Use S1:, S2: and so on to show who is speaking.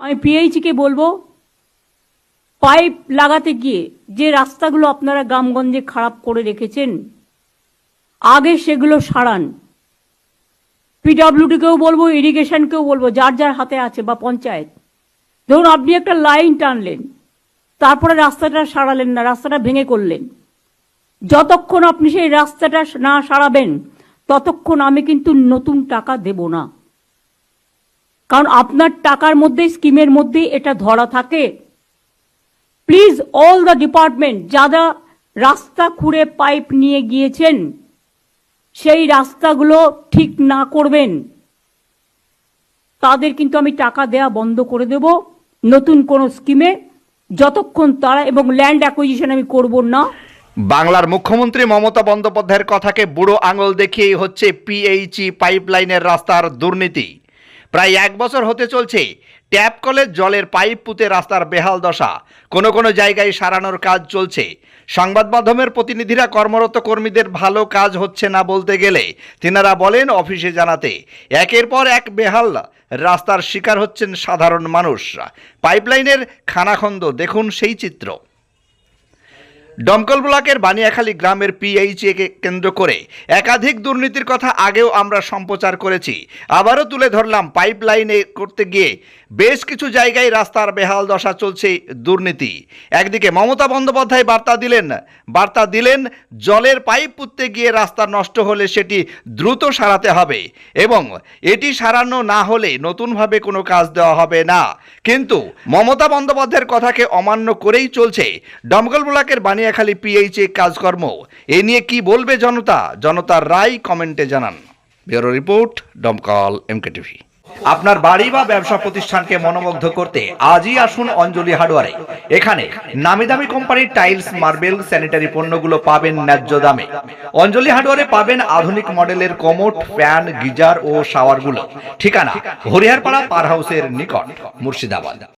S1: আমি পিএইচিকে বলব, পাইপ লাগাতে গিয়ে যে রাস্তাগুলো আপনারা গ্রামগঞ্জে খারাপ করে রেখেছেন, আগে সেগুলো সারান। পিডব্লিউডিকেও বলব ইরিগেশনকেও বলব, যার যার হাতে আছে বা পঞ্চায়েত। ধরুন আপনি একটা লাইন টানলেন, তারপরে রাস্তাটা সারালেন না, রাস্তাটা ভেঙে করলেন। যতক্ষণ আপনি সেই রাস্তাটা না সারাবেন, ততক্ষণ আমি কিন্তু নতুন টাকা দেব না। কারণ আপনার টাকার মধ্যে, স্কিমের মধ্যেই এটা ধরা থাকে। প্লিজ অল দ্য ডিপার্টমেন্ট যারা রাস্তা খুঁড়ে পাইপ নিয়ে গিয়েছেন, সেই রাস্তাগুলো ঠিক না করবেন। তাদের কিন্তু আমি টাকা দেয়া বন্ধ করে দেব। নতুন কোনো স্কিমে যতক্ষণ তারা এবং ল্যান্ড অ্যাকুইজিশন আমি করব না।
S2: বাংলার মুখ্যমন্ত্রী মমতা বন্দ্যোপাধ্যায়ের কথাকে বুড়ো আঙুল দেখিয়েই হচ্ছে পিএইচই পাইপলাইনের রাস্তার দুর্নীতি। প্রায় এক বছর হতে চলছে। ট্যাপ কলের জলের পাইপ পুঁতে রাস্তার বেহাল দশা। কোনো কোনো জায়গায় সারানোর কাজ চলছে। সংবাদ মাধ্যমের প্রতিনিধিরা কর্মরত কর্মীদের ভালো কাজ হচ্ছে না বলতে গেলে তিনারা বলেন অফিসে জানাতে, একের পর এক বেহাল রাস্তার শিকার হচ্ছেন সাধারণ মানুষ পাইপলাইনের খানাখন্দ, দেখুন সেই চিত্র। দমকল ব্লকের বানিয়াখালী গ্রামের পিএইচএ কে কেন্দ্র করে একাধিক দুর্নীতির কথা আগেও আমরা সম্প্রচার করেছি। আবারও তুলে ধরলাম পাইপ লাইনে করতে গিয়ে বেশ কিছু জায়গায় রাস্তার বেহাল দশা চলছে, দুর্নীতি। একদিকে মমতা বন্দ্যোপাধ্যায় বার্তা দিলেন বার্তা দিলেন, জলের পাইপ পুঁততে গিয়ে রাস্তা নষ্ট হলে সেটি দ্রুত সারাতে হবে এবং এটি সারানো না হলে নতুনভাবে কোনো কাজ দেওয়া হবে না। কিন্তু মমতা বন্দ্যোপাধ্যায়ের কথাকে অমান্য করেই চলছে দমকল ব্লকের বানিয়াখালী পিএইচএ কাজকর্ম। এ নিয়ে কি বলবে জনতা? জনতার রায় কমেন্টে জানান। Bureau report Domkal MK TV আপনার বাড়ি বা ব্যবসা প্রতিষ্ঠানকে মনোমুগ্ধ করতে আজই আসুন অঞ্জলি হার্ডওয়ারে। এখানে নামি দামি কোম্পানির টাইলস, মার্বেল, স্যানিটারি পণ্যগুলো পাবেন ন্যায্য দামে। অঞ্জলি হার্ডওয়ারে পাবেন আধুনিক মডেলের কমোট, ফ্যান, গিজার ও শাওয়ারগুলো। ঠিকানা হরিহারপাড়া পার হাউসের নিকট, মুর্শিদাবাদ।